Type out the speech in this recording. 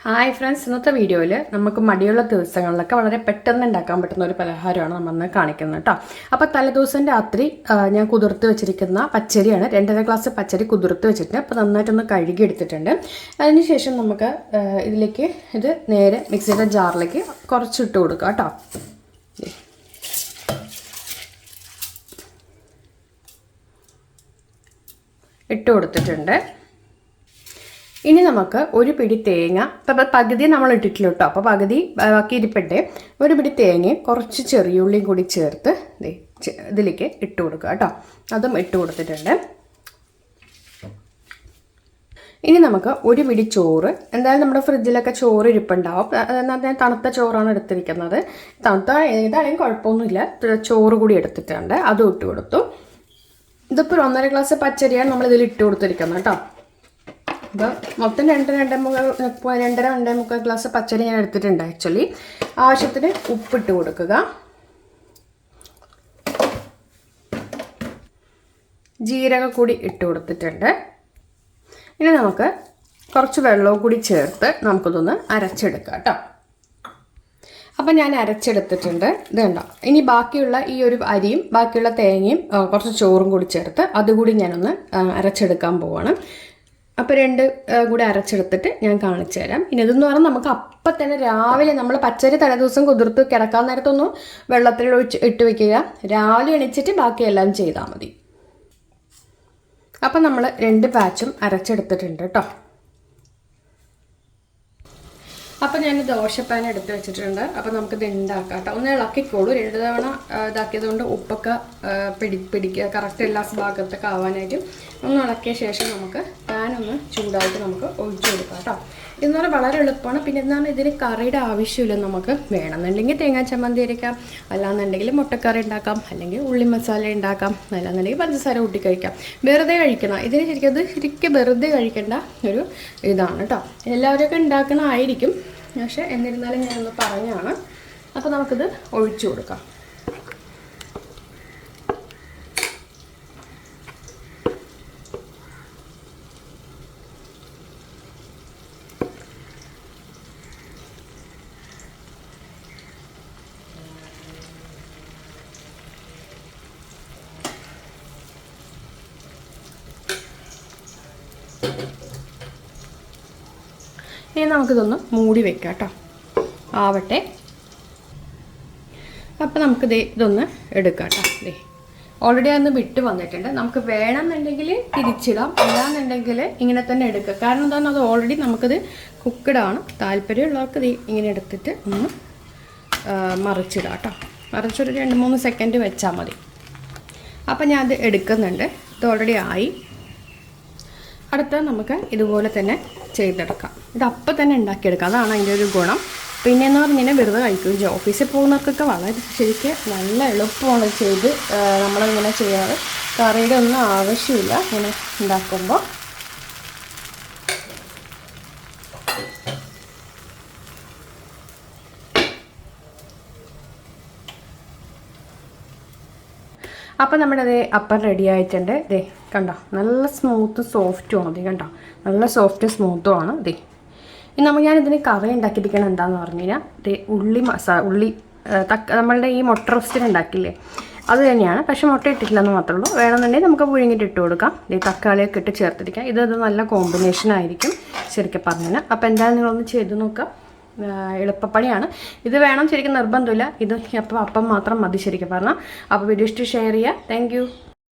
Hi friends ഇന്നത്തെ വീഡിയോയിൽ നമുക്ക് മടിയുള്ള ദിവസങ്ങളിലൊക്കെ വളരെ പെട്ടെന്ന് ഉണ്ടാക്കാൻ പറ്റുന്ന ഒരു പലഹാരമാണ് നമ്മൾ കാണിക്കുന്നത് കേട്ടോ അപ്പോൾ തലേദിവസം രാത്രി ഞാൻ കുതിർത്ത് വെച്ചിരിക്കുന്ന പച്ചരിയാണ് രണ്ടര ഗ്ലാസ് പച്ചരി കുതിർത്ത് വെച്ചിട്ട് അപ്പോൾ നന്നായിട്ടൊന്ന് കഴുകി എടുത്തിട്ടുണ്ട് അതിനുശേഷം നമുക്ക് ഇതിലേക്ക് ഇത് നേരെ മിക്സിയുടെ ജാറിലേക്ക് കുറച്ചിട്ട് കൊടുക്കുക കേട്ടോ ഇട്ട് കൊടുത്തിട്ടുണ്ട്. ഇനി നമുക്ക് ഒരു പിടി തേങ്ങ. ഇപ്പം പകുതി നമ്മൾ ഇട്ടിട്ടില്ല കേട്ടോ. അപ്പോൾ പകുതി ബാക്കി ഇരിപ്പട്ടെ ഒരു പിടി തേങ്ങയും കുറച്ച് ചെറിയുള്ളിയും കൂടി ചേർത്ത് ഇതിലേക്ക് ഇട്ട് കൊടുക്കുക കേട്ടോ. അതും ഇട്ട് കൊടുത്തിട്ടുണ്ട്. ഇനി നമുക്ക് ഒരു പിടി ചോറ്. എന്തായാലും നമ്മുടെ ഫ്രിഡ്ജിലൊക്കെ ചോറ് ഇരിപ്പുണ്ടാവും. ഞാൻ തണുത്ത ചോറാണ് എടുത്തിരിക്കുന്നത്. തണുത്ത ഏതായാലും കുഴപ്പമൊന്നുമില്ല. ചോറ് കൂടി എടുത്തിട്ടുണ്ട്. അതും ഇട്ട് കൊടുത്തു. ഇതിപ്പോൾ ഒന്നര ഗ്ലാസ് പച്ചരിയാണ് നമ്മൾ ഇട്ട് കൊടുത്തിരിക്കുന്നത് കേട്ടോ. അപ്പോൾ മൊത്തം രണ്ട് രണ്ടേ മുക്കാൽ രണ്ടര രണ്ടേ മുക്കാൽ ഗ്ലാസ് പച്ചരി ഞാൻ എടുത്തിട്ടുണ്ട് ആക്ച്വലി ആവശ്യത്തിന് ഉപ്പിട്ട് കൊടുക്കുക. ജീരക കൂടി ഇട്ട് കൊടുത്തിട്ടുണ്ട്. ഇനി നമുക്ക് കുറച്ച് വെള്ളവും കൂടി ചേർത്ത് നമുക്കിതൊന്ന് അരച്ചെടുക്കാം കേട്ടോ. അപ്പം ഞാൻ അരച്ചെടുത്തിട്ടുണ്ട്. ഇത് കണ്ടോ? ഇനി ബാക്കിയുള്ള ഈ ഒരു അരിയും ബാക്കിയുള്ള തേങ്ങയും കുറച്ച് ചോറും കൂടി ചേർത്ത് അതുകൂടി ഞാനൊന്ന് അരച്ചെടുക്കാൻ പോവാണ്. അപ്പോൾ രണ്ട് കൂടെ അരച്ചെടുത്തിട്ട് ഞാൻ കാണിച്ചു തരാം. ഇനി ഇതെന്ന് പറഞ്ഞാൽ നമുക്ക് അപ്പം തന്നെ രാവിലെ നമ്മൾ പച്ചരി തലേദിവസം കുതിർത്ത് കിടക്കാൻ നേരത്തൊന്നും വെള്ളത്തിൽ ഒഴിച്ച് ഇട്ട് വെക്കുക. രാവിലെ എണിച്ചിട്ട് ബാക്കിയെല്ലാം ചെയ്താൽ മതി. അപ്പം നമ്മൾ രണ്ട് പാച്ചും അരച്ചെടുത്തിട്ടുണ്ട് കേട്ടോ അപ്പം ഞാൻ ദോശപ്പാൻ എടുത്ത് വെച്ചിട്ടുണ്ട്. നമുക്ക് നമുക്കിത് ഉണ്ടാക്കാം ഒന്ന് ഇളക്കിക്കോളൂ. രണ്ട് തവണ ഇതാക്കിയത് കൊണ്ട് ഉപ്പൊക്കെ പിടി പിടിക്കുക കറക്റ്റ് എല്ലാ ഭാഗത്തൊക്കെ ആവാനായിട്ടും ഒന്ന് ഇളക്കിയ ശേഷം നമുക്ക് പാൻ ഒന്ന് ചൂടായിട്ട് നമുക്ക് ഒഴിച്ചു കൊടുക്കാം കേട്ടോ ഇതെന്ന് പറഞ്ഞാൽ വളരെ എളുപ്പമാണ്. പിന്നെ എന്താണ് ഇതിന് കറിയുടെ ആവശ്യമില്ല നമുക്ക്. വേണമെന്നുണ്ടെങ്കിൽ തേങ്ങാ ചമ്മന്തി അരയ്ക്കാം അല്ലാന്നുണ്ടെങ്കിൽ മുട്ടക്കറി ഉണ്ടാക്കാം അല്ലെങ്കിൽ ഉള്ളി മസാല ഉണ്ടാക്കാം അല്ലാന്നുണ്ടെങ്കിൽ പഞ്ചസാര കൂട്ടി കഴിക്കാം. വെറുതെ കഴിക്കണം. ഇതിന് ശരിക്കും അത് ശരിക്കും വെറുതെ കഴിക്കേണ്ട ഒരു ഇതാണ് കേട്ടോ എല്ലാവരൊക്കെ ഉണ്ടാക്കണമായിരിക്കും പക്ഷെ എന്നിരുന്നാലും ഞാനൊന്ന് പറഞ്ഞാണ്. അപ്പോൾ നമുക്കിത് ഒഴിച്ചു കൊടുക്കാം. ഇനി നമുക്കിതൊന്ന് മൂടി വെക്കാം കേട്ടോ. ആവട്ടെ. അപ്പോൾ നമുക്ക് ദേ ഇതൊന്ന് എടുക്കാം കേട്ടോ. ദേ ഓൾറെഡി അന്ന് വിട്ട് വന്നിട്ടുണ്ട്. നമുക്ക് വേണമെന്നുണ്ടെങ്കിൽ തിരിച്ചിടാം. അല്ലാന്നുണ്ടെങ്കിൽ ഇങ്ങനെ തന്നെ എടുക്കുക കാരണം എന്താണ് അത് ഓൾറെഡി നമുക്കത് കുക്കഡാണ് താല്പര്യമുള്ളവർക്ക് ഇങ്ങനെ എടുത്തിട്ട് ഒന്ന് മറിച്ചിടാം കേട്ടോ. മറിച്ചൊരു രണ്ട് മൂന്ന് സെക്കൻഡ് വെച്ചാൽ മതി. അപ്പം ഞാൻ എടുക്കുന്നുണ്ട്. ഇത് ഓൾറെഡി ആയി. അടുത്ത നമുക്ക് ഇതുപോലെ തന്നെ ചെയ്തെടുക്കാം. ഇത് അപ്പം തന്നെ ഉണ്ടാക്കിയെടുക്കാം. അതാണ് അതിന്റെ ഒരു ഗുണം. പിന്നെ എന്ന് പറഞ്ഞാൽ വെറുതെ കഴിക്കുകയും ഓഫീസിൽ പോകുന്നവർക്കൊക്കെ വളരെ ശരിക്കും നല്ല എളുപ്പമാണ് ചെയ്ത് നമ്മളിങ്ങനെ ചെയ്യാറ്. കറിയുടെ ഒന്നും ആവശ്യമില്ല. ഇങ്ങനെ ഉണ്ടാക്കുമ്പോൾ. അപ്പം നമ്മുടെ അതേ അപ്പം റെഡി ആയിട്ടുണ്ട്. ദേ കണ്ടോ? നല്ല സ്മൂത്ത് സോഫ്റ്റും ആണ് ദേ കണ്ടോ? നല്ല സോഫ്റ്റ് സ്മൂത്തും ആണ്. ദേ ഇനി നമ്മൾ ഞാനിതിന് കറി ഉണ്ടാക്കിയിരിക്കണം എന്താണെന്ന് പറഞ്ഞു കഴിഞ്ഞാൽ ഉള്ളി മസാല ഉള്ളി തക്ക നമ്മളുടെ ഈ മുട്ട റോസ്റ്റിന് ഉണ്ടാക്കില്ലേ അത് തന്നെയാണ്. പക്ഷേ മുട്ട ഇട്ടിട്ടില്ലെന്ന് മാത്രമേ ഉള്ളൂ. വേണമെന്നുണ്ടെങ്കിൽ നമുക്ക് പുഴുങ്ങിയിട്ട് ഇട്ട് കൊടുക്കാം. ഈ തക്കാളിയൊക്കെ ഇട്ട് ചേർത്തിരിക്കാം. ഇത് നല്ല കോമ്പിനേഷൻ ആയിരിക്കും ശരിക്കും പറഞ്ഞാൽ അപ്പോൾ എന്തായാലും നിങ്ങളൊന്ന് ചെയ്ത് നോക്കാം. എളുപ്പപ്പണിയാണ്. ഇത് വേണം ശരിക്കും നിർബന്ധമില്ല. ഇത് അപ്പം അപ്പം മാത്രം മതി ശരിക്കും പറഞ്ഞാൽ അപ്പോൾ വീഡിയോ ഇഷ്ടം ഷെയർ ചെയ്യുക. താങ്ക്